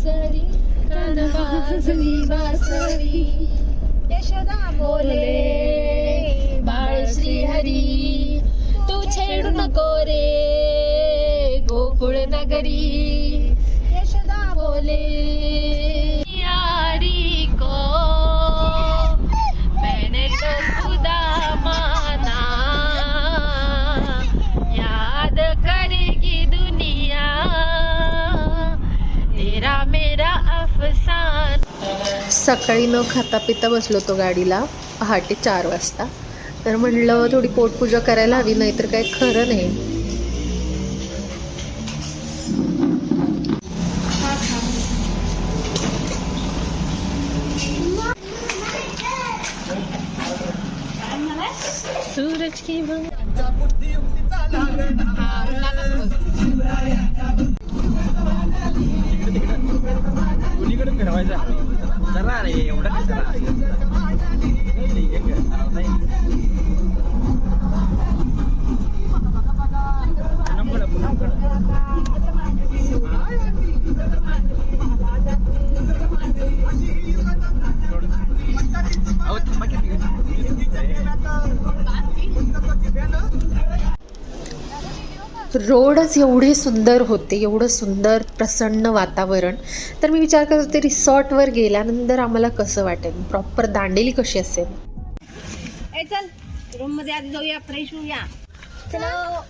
बासरी कान बासरी. यशोदा बोले बाळ श्रीहरी तू छेडू नको रे गोकुळ नगरी. यशोदा बोले सकाळी न खाता पिता बसलो तो गाडीला पहाटे चार वाजता. तर म्हणलं थोडी पोटपूजा करायला हवी नाहीतर काय खरं नाही. सूरज की फिरवायचा जरा रे एवढं काय जरा रोडच एवढे सुंदर होते एवढं सुंदर प्रसन्न वातावरण. तर मी विचार करत होते रिसॉर्टवर गेल्यानंतर आम्हाला कसं वाटेल? प्रॉपर दांडेली कशी असेल? ए चल रूममध्ये आधी जाऊया फ्रेश होऊया. चलो.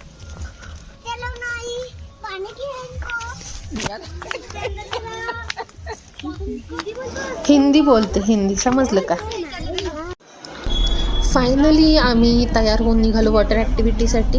चलो नाही पाणी हिंदी बोलते हिंदी समजलं का? फायनली आम्ही तयार होऊन निघालो वॉटर ॲक्टिव्हिटीसाठी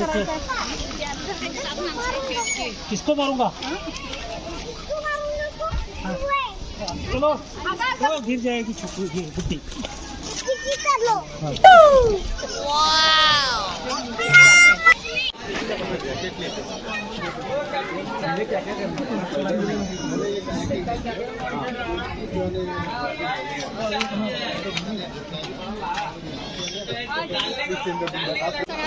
बाप्पा किसको मारूंगा चलो चलो गिर जाएगी छुट्टी गुड्डी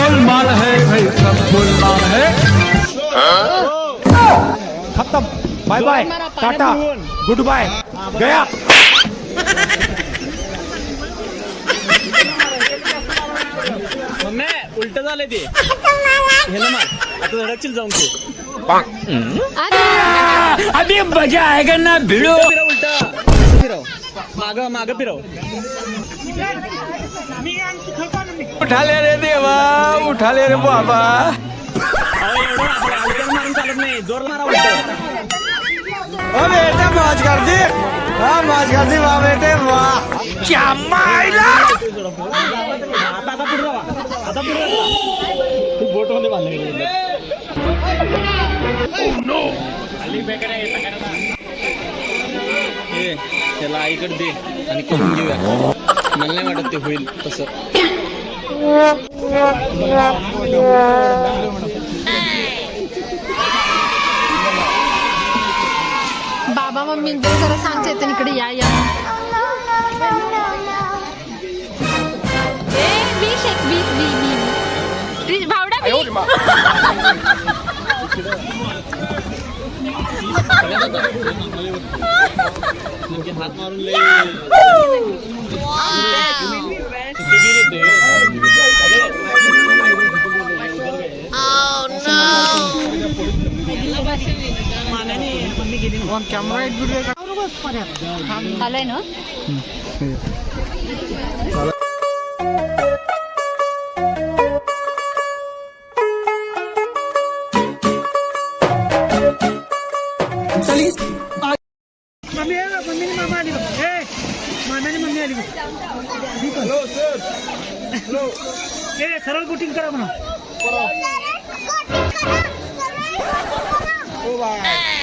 गोलमाल है भाई सब गोलमाल है। खत्म। Bye bye tata. Good bye गया। मम्मी उलट झालंय ते. हे ना आता धडकशील जाऊन ते. अभी मज़ा आएगा ना भिड़ो। फिरव उलट. फिरव माग माग फिरव. उठाले रे देवा उठाले रे बाबा. एवढं बेटे मौज कर दी हाँ मौज कर दी वाह बेटे वाह क्या मायला? त्याला आईकडे दे आणि करून घेऊया. मला नाही वाटत ते होईल तसं. बाबा मम्मी जरा सांगते तर इकडे या या. हात मारून ना मम्मी आहे ना, मम्मी आणि मामा आली बघ. ए, मामाने मम्मी आली बघ. ठीक आहे. ए, सरळ बुटिंग करा म्हणा मम्मी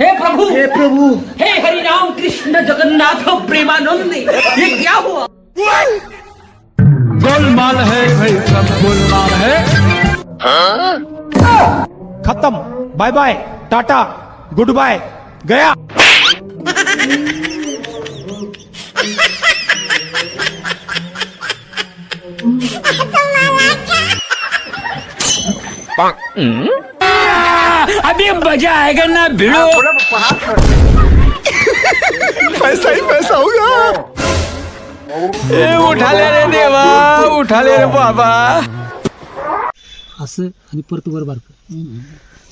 हे प्रभु हे प्रभु। हे हरिम राम कृष्ण जगन्नाथ प्रेमानंद ये क्या हुआ? गोलमाल है भाई सब गोलमाल है। खत्म। Bye bye tata good bye गया। अभी मजा आएगा ना भिड़ो। पैसा ही पैसा होगा। ए उठाले रे देवा उठाले रे बाबा. असं आणि परत वर बारक.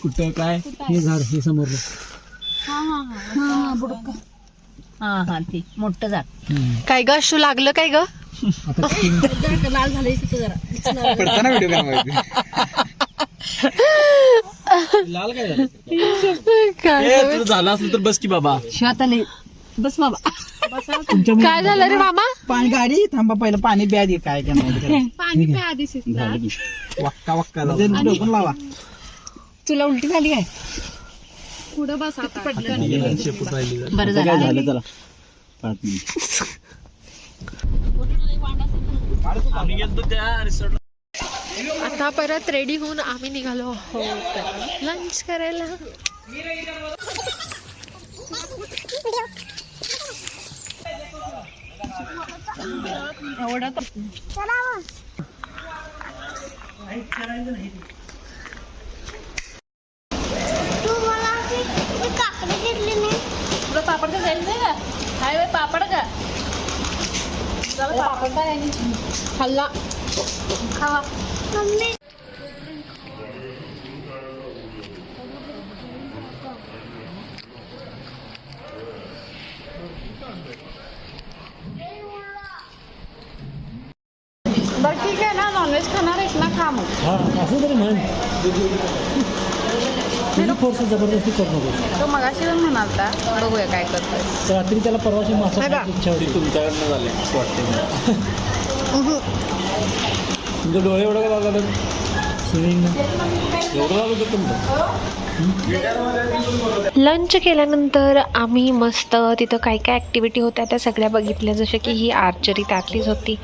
कुठं काय? हे झाड हे समोर. हा हा ते मोठं झाड. काय ग अशू लागलं काय ग? लाल झालंय तिथं जरा लाल काय झालं? काय झालं असलं तर बस की बाबा. शिवात आले बस बाबा काय झालं रे मामा? पाणी गाडी थांबा पहिलं पाणी प्या दे काय काय पाणी प्या आधी वक्का वक्का पण लावा. तुला उलटी झाली काय? पुढं बस आता. बरं झालं. झालं चला पाच मिनिट. आता परत रेडी होऊन आम्ही निघालो आहोत. लंच करायला. एवढा तुला पापड का जायचं का? हाय पापड का जरा पापड? खाल्ला खावा बरं ठीक आहे ना नॉनव्हेज खाणार आहेस ना खा मग हा असं तरी म्हण तुझी फोर्स जबरदस्ती करू नको तो मगाशी पण म्हणालता बघूया काय करतोय रात्री त्याला परवाशी मासा बघा. खायची इच्छा होती तुमच्याकडनं झाले वाटते तुमचे डोळे एवढं का लागलं स्विमिंग लंच केल्यानंतर आम्ही मस्त तिथं काय काय ॲक्टिव्हिटी होत्या त्या सगळ्या बघितल्या. जसं की ही आर्चरी त्यातलीच होती.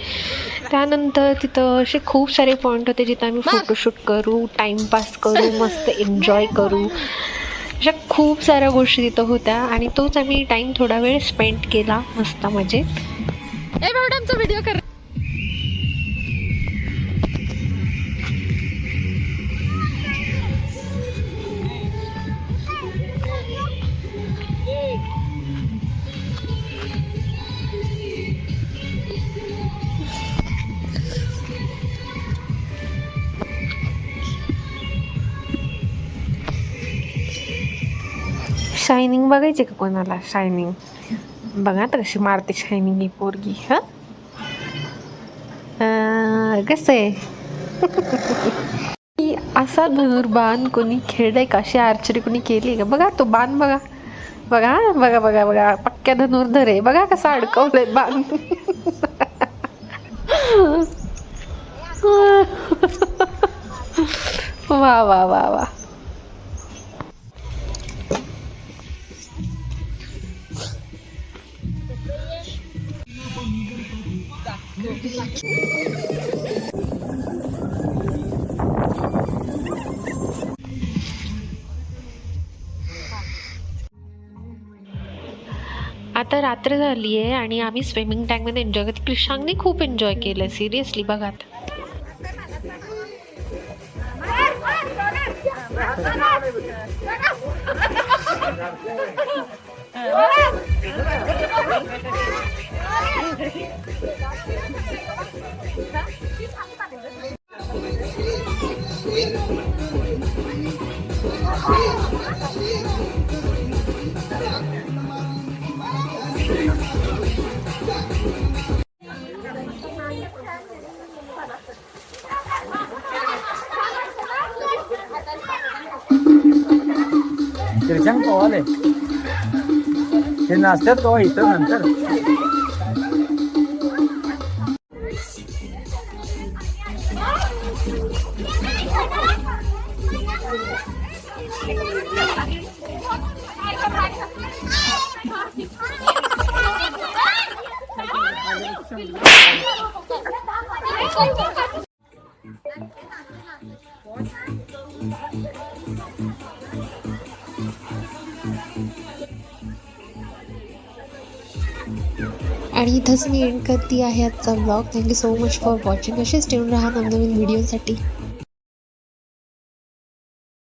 त्यानंतर तिथं असे खूप सारे पॉईंट होते जिथं आम्ही फोटोशूट करू टाईमपास करू मस्त एन्जॉय करू. अशा खूप साऱ्या गोष्टी तिथं होत्या आणि तोच आम्ही टाईम थोडा वेळ स्पेंड केला मस्त मजेत. व्हिडिओ कर शायनिंग बघायची का कोणाला शायनिंग बघा तर कशी मारते शायनिंग ही पोरगी हां? कसं आहे? की असा धनुर्बाण कोणी खेळलाय का? अशी आर्चरी कोणी केली का? बघा तो बाण बघा. बघा बघा बघा बघा. पक्क्या धनुर्धर आहे. बघा कसा अडकवलंय बाण. वा वा वा वा. आता रात्र झाली आहे आणि आम्ही स्विमिंग टँकमध्ये एन्जॉय करतो क्रिशांगने खूप एन्जॉय केलं सिरियसली बघा आता. Trecem pe oale. Din astea două uităm în tără. आणि इथंच मी एंड करते आहे आजचा blog thank you so much for watching असेच ठेवून राहा नवनवीन व्हिडिओसाठी